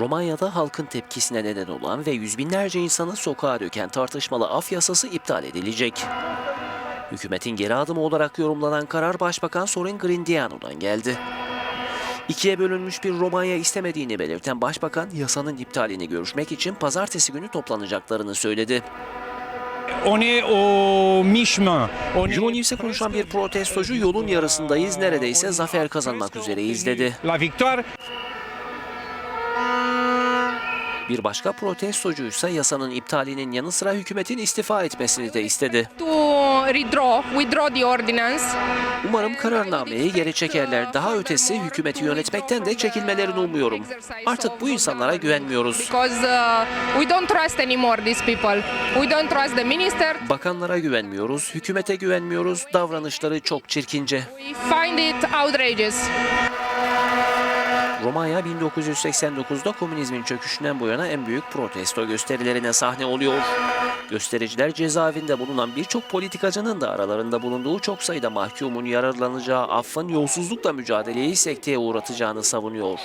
Romanya'da halkın tepkisine neden olan ve yüz binlerce insanı sokağa döken tartışmalı af yasası iptal edilecek. Hükümetin geri adımı olarak yorumlanan karar Başbakan Sorin Grindeanu'dan geldi. İkiye bölünmüş bir Romanya istemediğini belirten Başbakan yasanın iptalini görüşmek için pazartesi günü toplanacaklarını söyledi. On est au mi-chemin. Euronews'e konuşan bir protestocu yolun yarısındayız neredeyse zafer kazanmak üzereyiz dedi. La victoire. Bir başka protestocuysa yasanın iptalinin yanı sıra hükümetin istifa etmesini de istedi. Umarım kararnameyi geri çekerler. Daha ötesi hükümeti yönetmekten de çekilmelerini umuyorum. Artık bu insanlara güvenmiyoruz. Because we don't trust anymore these people. We don't trust the minister. Bakanlara güvenmiyoruz, hükümete güvenmiyoruz. Davranışları çok çirkince. Romanya 1989'da komünizmin çöküşünden bu yana en büyük protesto gösterilerine sahne oluyor. Göstericiler cezaevinde bulunan birçok politikacının da aralarında bulunduğu çok sayıda mahkumun yararlanacağı affın yolsuzlukla mücadeleyi sekteye uğratacağını savunuyor.